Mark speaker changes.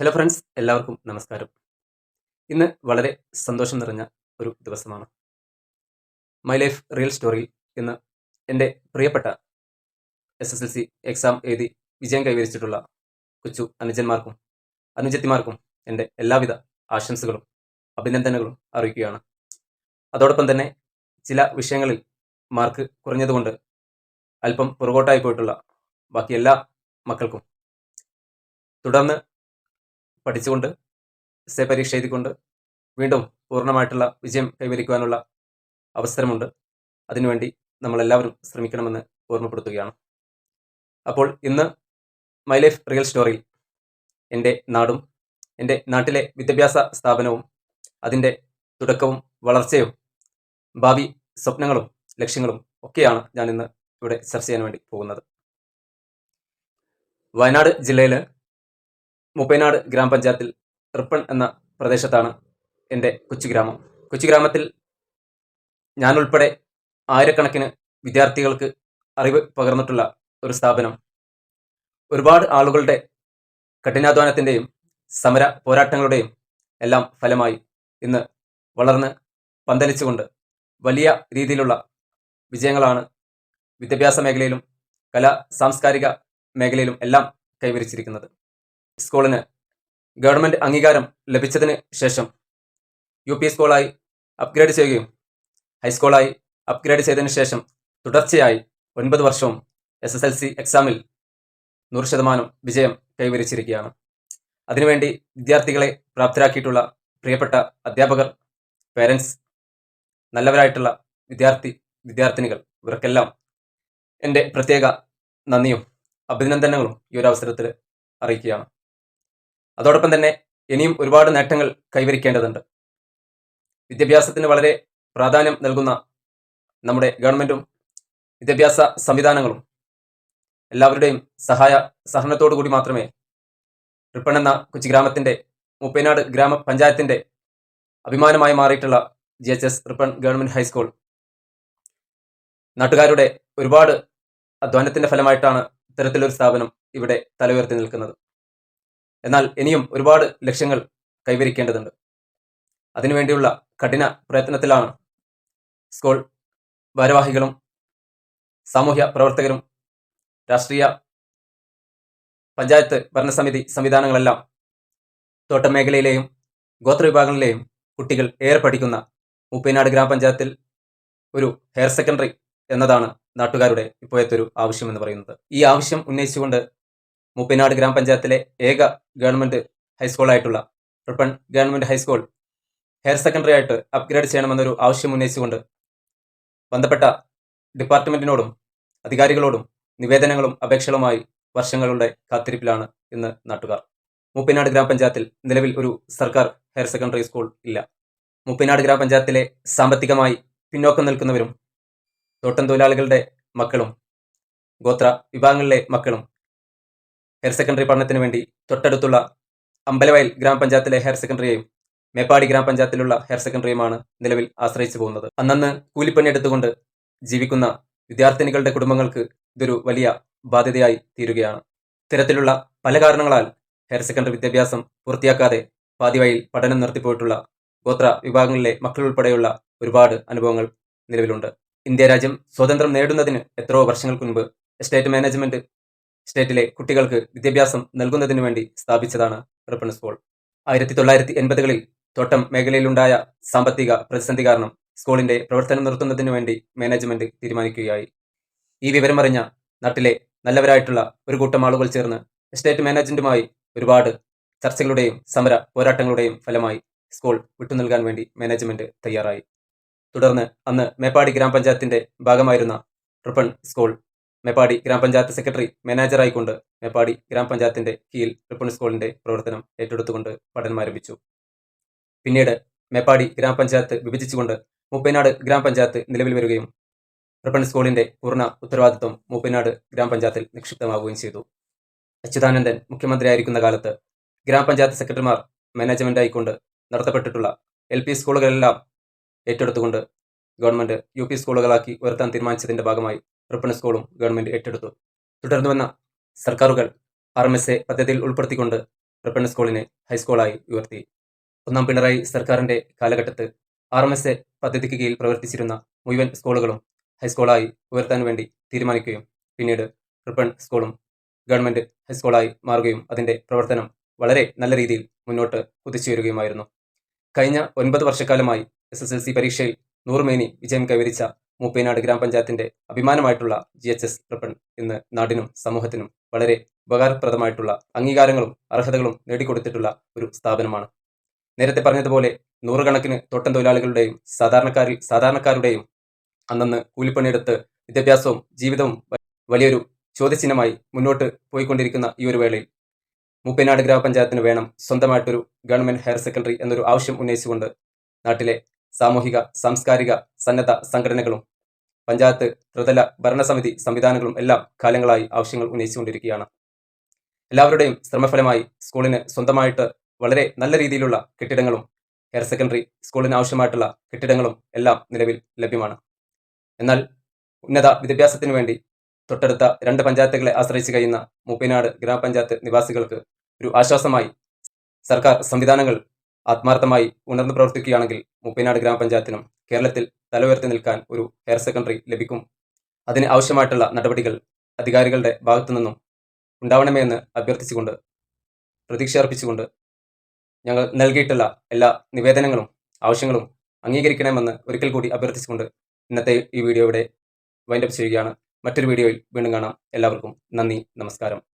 Speaker 1: Hello friends എല്ലാവർക്കും നമസ്കാരം. ഇന്ന് വളരെ സന്തോഷം നിറഞ്ഞ ഒരു ദിവസമാണ്. മൈ ലൈഫ് റിയൽ സ്റ്റോറിയിൽ ഇന്ന് എന്റെ പ്രിയപ്പെട്ട S S L C exam എഴുതി വിജയം കൈവരിച്ചിട്ടുള്ള കൊച്ചു അനുജന്മാർക്കും അനുജത്തിമാർക്കും എന്റെ എല്ലാവിധ ആശംസകളും അഭിനന്ദനങ്ങളും അറിയിക്കുകയാണ്. അതോടൊപ്പം തന്നെ ചില വിഷയങ്ങളിൽ മാർക്ക് കുറഞ്ഞതുകൊണ്ട് അല്പം പുറകോട്ടായി പോയിട്ടുള്ള ബാക്കി എല്ലാ മക്കൾക്കും. തുടർന്ന് പഠിച്ചുകൊണ്ട് എസ് പരീക്ഷ എഴുതിക്കൊണ്ട് വീണ്ടും പൂർണമായിട്ടുള്ള വിജയം കൈവരിക്കുവാനുള്ള അവസരമുണ്ട്. അതിനുവേണ്ടി നമ്മളെല്ലാവരും ശ്രമിക്കണമെന്ന് ഓർമ്മപ്പെടുത്തുകയാണ്. അപ്പോൾ ഇന്ന് മൈ ലൈഫ് റിയൽ സ്റ്റോറി എന്റെ നാടും എന്റെ നാട്ടിലെ വിദ്യാഭ്യാസ സ്ഥാപനവും അതിന്റെ തുടക്കവും വളർച്ചയും ഭാവി സ്വപ്നങ്ങളും ലക്ഷ്യങ്ങളും ഒക്കെയാണ് ഞാൻ ഇന്ന് ഇവിടെ ചർച്ച ചെയ്യാൻ വേണ്ടി പോകുന്നത്. വയനാട് ജില്ലയിൽ മുപ്പൈനാട് ഗ്രാമപഞ്ചായത്തിൽ തൃപ്പൺ എന്ന പ്രദേശത്താണ് എന്റെ കൊച്ചു ഗ്രാമം. കൊച്ചു ഗ്രാമത്തിൽ ഞാനുൾപ്പെടെ ആയിരക്കണക്കിന് വിദ്യാർത്ഥികൾക്ക് അറിവ് പകർന്നിട്ടുള്ള ഒരു സ്ഥാപനം. ഒരുപാട് ആളുകളുടെ കഠിനാധ്വാനത്തിന്റെയും സമര പോരാട്ടങ്ങളുടെയും എല്ലാം ഫലമായി ഇന്ന് വളർന്ന് പന്തലിച്ചുകൊണ്ട് വലിയ രീതിയിലുള്ള വിജയങ്ങളാണ് വിദ്യാഭ്യാസ മേഖലയിലും കലാ സാംസ്കാരിക മേഖലയിലും എല്ലാം കൈവരിച്ചിരിക്കുന്നത്. സ്കൂളിന് ഗവൺമെന്റ് അംഗീകാരം ലഭിച്ചതിന് ശേഷം യു പി സ്കൂളായി അപ്ഗ്രേഡ് ചെയ്യുകയും ഹൈസ്കൂളായി അപ്ഗ്രേഡ് ചെയ്തതിനു ശേഷം തുടർച്ചയായി ഒൻപത് വർഷവും എസ് എസ് എൽ സി എക്സാമിൽ നൂറ് ശതമാനം വിജയം കൈവരിച്ചിരിക്കുകയാണ്. അതിനുവേണ്ടി വിദ്യാർത്ഥികളെ പ്രാപ്തരാക്കിയിട്ടുള്ള പ്രിയപ്പെട്ട അധ്യാപകർ പേരൻസ് നല്ലവരായിട്ടുള്ള വിദ്യാർത്ഥി വിദ്യാർത്ഥിനികൾ ഇവർക്കെല്ലാം എന്റെ പ്രത്യേക നന്ദിയും അഭിനന്ദനങ്ങളും ഈ ഒരു അവസരത്തിൽ അറിയിക്കുകയാണ്. അതോടൊപ്പം തന്നെ ഇനിയും ഒരുപാട് നേട്ടങ്ങൾ കൈവരിക്കേണ്ടതുണ്ട്. വിദ്യാഭ്യാസത്തിന് വളരെ പ്രാധാന്യം നൽകുന്ന നമ്മുടെ ഗവൺമെന്റും വിദ്യാഭ്യാസ സംവിധാനങ്ങളും എല്ലാവരുടെയും സഹായ സഹനത്തോടു കൂടി മാത്രമേ റിപ്പൺ എന്ന കൊച്ചി ഗ്രാമത്തിന്റെ മുപ്പേനാട് ഗ്രാമപഞ്ചായത്തിന്റെ അഭിമാനമായി മാറിയിട്ടുള്ള G H S Rippon government high school നാട്ടുകാരുടെ ഒരുപാട് അധ്വാനത്തിന്റെ ഫലമായിട്ടാണ് ഇത്തരത്തിലൊരു സ്ഥാപനം ഇവിടെ തലയുയർത്തി നിൽക്കുന്നത്. എന്നാൽ ഇനിയും ഒരുപാട് ലക്ഷ്യങ്ങൾ കൈവരിക്കേണ്ടതുണ്ട്. അതിനുവേണ്ടിയുള്ള കഠിന പ്രയത്നത്തിലാണ് സ്കൂൾ ഭാരവാഹികളും സാമൂഹ്യ പ്രവർത്തകരും രാഷ്ട്രീയ പഞ്ചായത്ത് ഭരണസമിതി സംവിധാനങ്ങളെല്ലാം തോട്ടം മേഖലയിലെയും ഗോത്ര വിഭാഗങ്ങളിലെയും കുട്ടികൾ ഏറെ പഠിക്കുന്ന മൂപ്പേനാട് ഗ്രാമപഞ്ചായത്തിൽ ഒരു ഹയർ സെക്കൻഡറി എന്നതാണ് നാട്ടുകാരുടെ ഇപ്പോഴത്തെ ഒരു ആവശ്യം എന്ന് പറയുന്നത്. ഈ ആവശ്യം ഉന്നയിച്ചുകൊണ്ട് മൂപ്പനാട് ഗ്രാമപഞ്ചായത്തിലെ ഏക government ഹൈസ്കൂളായിട്ടുള്ള Rippon government high school higher secondary ആയിട്ട് അപ്ഗ്രേഡ് ചെയ്യണമെന്നൊരു ആവശ്യം ഉന്നയിച്ചുകൊണ്ട് ബന്ധപ്പെട്ട ഡിപ്പാർട്ട്മെന്റിനോടും അധികാരികളോടും നിവേദനങ്ങളും അപേക്ഷകളുമായി വർഷങ്ങളുടെ കാത്തിരിപ്പിലാണ് ഇന്ന് നാട്ടുകാർ. മൂപ്പിനാട് ഗ്രാമപഞ്ചായത്തിൽ നിലവിൽ ഒരു സർക്കാർ ഹയർ സെക്കൻഡറി സ്കൂൾ ഇല്ല. മൂപ്പിനാട് ഗ്രാമപഞ്ചായത്തിലെ സാമ്പത്തികമായി പിന്നോക്കം നിൽക്കുന്നവരും തോട്ടം തൊഴിലാളികളുടെ മക്കളും ഗോത്ര വിഭാഗങ്ങളിലെ മക്കളും ഹയർ സെക്കൻഡറി പഠനത്തിന് വേണ്ടി തൊട്ടടുത്തുള്ള അമ്പലവയൽ ഗ്രാമപഞ്ചായത്തിലെ ഹയർ സെക്കൻഡറിയെയും മേപ്പാടി ഗ്രാമപഞ്ചായത്തിലുള്ള ഹയർ സെക്കൻഡറിയുമാണ് നിലവിൽ ആശ്രയിച്ചു പോകുന്നത്. അന്നന്ന് കൂലിപ്പണി എടുത്തുകൊണ്ട് ജീവിക്കുന്ന വിദ്യാർത്ഥിനികളുടെ കുടുംബങ്ങൾക്ക് ഇതൊരു വലിയ ബാധ്യതയായി തീരുകയാണ്. ഇത്തരത്തിലുള്ള പല കാരണങ്ങളാൽ ഹയർ സെക്കൻഡറി വിദ്യാഭ്യാസം പൂർത്തിയാക്കാതെ പാതിവയിൽ പഠനം നിർത്തിപ്പോയിട്ടുള്ള ഗോത്ര വിഭാഗങ്ങളിലെ മക്കൾ ഉൾപ്പെടെയുള്ള ഒരുപാട് അനുഭവങ്ങൾ നിലവിലുണ്ട്. ഇന്ത്യ രാജ്യം സ്വാതന്ത്ര്യം നേടുന്നതിന് എത്രയോ വർഷങ്ങൾക്ക് മുൻപ് എസ്റ്റേറ്റ് മാനേജ്മെന്റ് സ്റ്റേറ്റിലെ കുട്ടികൾക്ക് വിദ്യാഭ്യാസം നൽകുന്നതിന് വേണ്ടി സ്ഥാപിച്ചതാണ് റിപ്പൺ സ്കൂൾ ആയിരത്തി തൊള്ളായിരത്തി എൺപതുകളിൽ തോട്ടം മേഖലയിലുണ്ടായ സാമ്പത്തിക പ്രതിസന്ധി കാരണം സ്കൂളിന്റെ പ്രവർത്തനം നിർത്തുന്നതിന് വേണ്ടി മാനേജ്മെന്റ് തീരുമാനിക്കുകയായി. ഈ വിവരമറിഞ്ഞ നാട്ടിലെ നല്ലവരായിട്ടുള്ള ഒരു കൂട്ടം ആളുകൾ ചേർന്ന് എസ്റ്റേറ്റ് മാനേജ്മെന്റുമായി ഒരുപാട് ചർച്ചകളുടെയും സമര പോരാട്ടങ്ങളുടെയും ഫലമായി സ്കൂൾ വിട്ടു നൽകാൻ വേണ്ടി മാനേജ്മെന്റ് തയ്യാറായി. തുടർന്ന് അന്ന് മേപ്പാടി ഗ്രാമപഞ്ചായത്തിന്റെ ഭാഗമായിരുന്ന റിപ്പൺ സ്കൂൾ മേപ്പാടി ഗ്രാമപഞ്ചായത്ത് സെക്രട്ടറി മാനേജറായിക്കൊണ്ട് മേപ്പാടി ഗ്രാമപഞ്ചായത്തിന്റെ കീഴിൽ ട്രിപ്പിൾ സ്കൂളിന്റെ പ്രവർത്തനം ഏറ്റെടുത്തുകൊണ്ട് പഠനം ആരംഭിച്ചു. പിന്നീട് മേപ്പാടി ഗ്രാമപഞ്ചായത്ത് വിഭജിച്ചുകൊണ്ട് മൂപ്പനാട് ഗ്രാമപഞ്ചായത്ത് നിലവിൽ വരികയും റിപ്പൺ സ്കൂളിന്റെ പൂർണ ഉത്തരവാദിത്വം മൂപ്പനാട് ഗ്രാമപഞ്ചായത്തിൽ നിക്ഷിപ്തമാവുകയും ചെയ്തു. അച്യുതാനന്ദൻ മുഖ്യമന്ത്രിയായിരിക്കുന്ന കാലത്ത് ഗ്രാമപഞ്ചായത്ത് സെക്രട്ടറിമാർ മാനേജ്മെന്റ് ആയിക്കൊണ്ട് നടത്തപ്പെട്ടിട്ടുള്ള എൽ പി സ്കൂളുകളെല്ലാം ഏറ്റെടുത്തുകൊണ്ട് ഗവൺമെന്റ് യു പി സ്കൂളുകളാക്കി ഉയർത്താൻ തീരുമാനിച്ചതിന്റെ ഭാഗമായി റിപ്പൺ സ്കൂളും ഗവൺമെന്റ് ഏറ്റെടുത്തു. തുടർന്നു വന്ന സർക്കാരുകൾ ആർ എം എസ് എ പദ്ധതിയിൽ ഉൾപ്പെടുത്തിക്കൊണ്ട് പ്രപ്പണ്ണ സ്കൂളിനെ ഹൈസ്കൂളായി ഉയർത്തി. ഒന്നാം പിണറായി സർക്കാരിന്റെ കാലഘട്ടത്ത് ആർ എം എസ് എ പദ്ധതിക്ക് കീഴിൽ പ്രവർത്തിച്ചിരുന്ന മുഴുവൻ സ്കൂളുകളും ഹൈസ്കൂളായി ഉയർത്താൻ വേണ്ടി തീരുമാനിക്കുകയും പിന്നീട് റിപ്പൺ സ്കൂളും ഗവൺമെന്റ് ഹൈസ്കൂളായി മാറുകയും അതിന്റെ പ്രവർത്തനം വളരെ നല്ല രീതിയിൽ മുന്നോട്ട് കുതിച്ചുയരുകയുമായിരുന്നു കഴിഞ്ഞ ഒൻപത് വർഷക്കാലമായി എസ് എസ് എൽ സി പരീക്ഷയിൽ നൂറുമേനി വിജയം കൈവരിച്ച മൂപ്പേനാട് ഗ്രാമപഞ്ചായത്തിന്റെ അഭിമാനമായിട്ടുള്ള ജി എച്ച് എസ് റിപ്പൺ ഇന്ന് നാടിനും സമൂഹത്തിനും വളരെ ഉപകാരപ്രദമായിട്ടുള്ള അംഗീകാരങ്ങളും അർഹതകളും നേടിക്കൊടുത്തിട്ടുള്ള ഒരു സ്ഥാപനമാണ്. നേരത്തെ പറഞ്ഞതുപോലെ നൂറുകണക്കിന് തോട്ടം തൊഴിലാളികളുടെയും സാധാരണക്കാരിൽ സാധാരണക്കാരുടെയും അന്നന്ന് കൂലിപ്പണിയെടുത്ത് വിദ്യാഭ്യാസവും ജീവിതവും വലിയൊരു ചോദ്യചിഹ്നമായി മുന്നോട്ട് പോയിക്കൊണ്ടിരിക്കുന്ന ഈ ഒരു വേളയിൽ മൂപ്പനാട് ഗ്രാമപഞ്ചായത്തിന് വേണം സ്വന്തമായിട്ടൊരു ഗവൺമെന്റ് ഹയർ സെക്കൻഡറി എന്നൊരു ആവശ്യം ഉന്നയിച്ചുകൊണ്ട് നാട്ടിലെ സാമൂഹിക സാംസ്കാരിക സന്നദ്ധ സംഘടനകളും പഞ്ചായത്ത് ത്രിതല ഭരണസമിതി സംവിധാനങ്ങളും എല്ലാം കാലങ്ങളായി ആവശ്യങ്ങൾ ഉന്നയിച്ചുകൊണ്ടിരിക്കുകയാണ്. എല്ലാവരുടെയും ശ്രമഫലമായി സ്കൂളിന് സ്വന്തമായിട്ട് വളരെ നല്ല രീതിയിലുള്ള കെട്ടിടങ്ങളും ഹയർ സെക്കൻഡറി സ്കൂളിന് ആവശ്യമായിട്ടുള്ള കെട്ടിടങ്ങളും എല്ലാം നിലവിൽ ലഭ്യമാണ്. എന്നാൽ ഉന്നത വിദ്യാഭ്യാസത്തിന് വേണ്ടി തൊട്ടടുത്ത രണ്ട് പഞ്ചായത്തുകളെ ആശ്രയിച്ച് കഴിയുന്ന മൂപ്പിനാട് ഗ്രാമപഞ്ചായത്ത് നിവാസികൾക്ക് ഒരു ആശ്വാസമായി സർക്കാർ സംവിധാനങ്ങൾ ആത്മാർത്ഥമായി ഉണർന്നു പ്രവർത്തിക്കുകയാണെങ്കിൽ മൂപ്പിനാട് ഗ്രാമപഞ്ചായത്തിനും കേരളത്തിൽ തല ഉയർത്തി നിൽക്കാൻ ഒരു ഹയർ സെക്കൻഡറി ലഭിക്കും. അതിന് ആവശ്യമായിട്ടുള്ള നടപടികൾ അധികാരികളുടെ ഭാഗത്തു നിന്നും ഉണ്ടാവണമേ എന്ന് അഭ്യർത്ഥിച്ചുകൊണ്ട് പ്രതീക്ഷ അർപ്പിച്ചുകൊണ്ട് ഞങ്ങൾ നൽകിയിട്ടുള്ള എല്ലാ നിവേദനങ്ങളും ആവശ്യങ്ങളും അംഗീകരിക്കണമെന്ന് ഒരിക്കൽ കൂടി അഭ്യർത്ഥിച്ചുകൊണ്ട് ഇന്നത്തെ ഈ വീഡിയോ ഇവിടെ വൈൻഡപ്പ് ചെയ്യുകയാണ്. മറ്റൊരു വീഡിയോയിൽ വീണ്ടും കാണാം. എല്ലാവർക്കും നന്ദി നമസ്കാരം.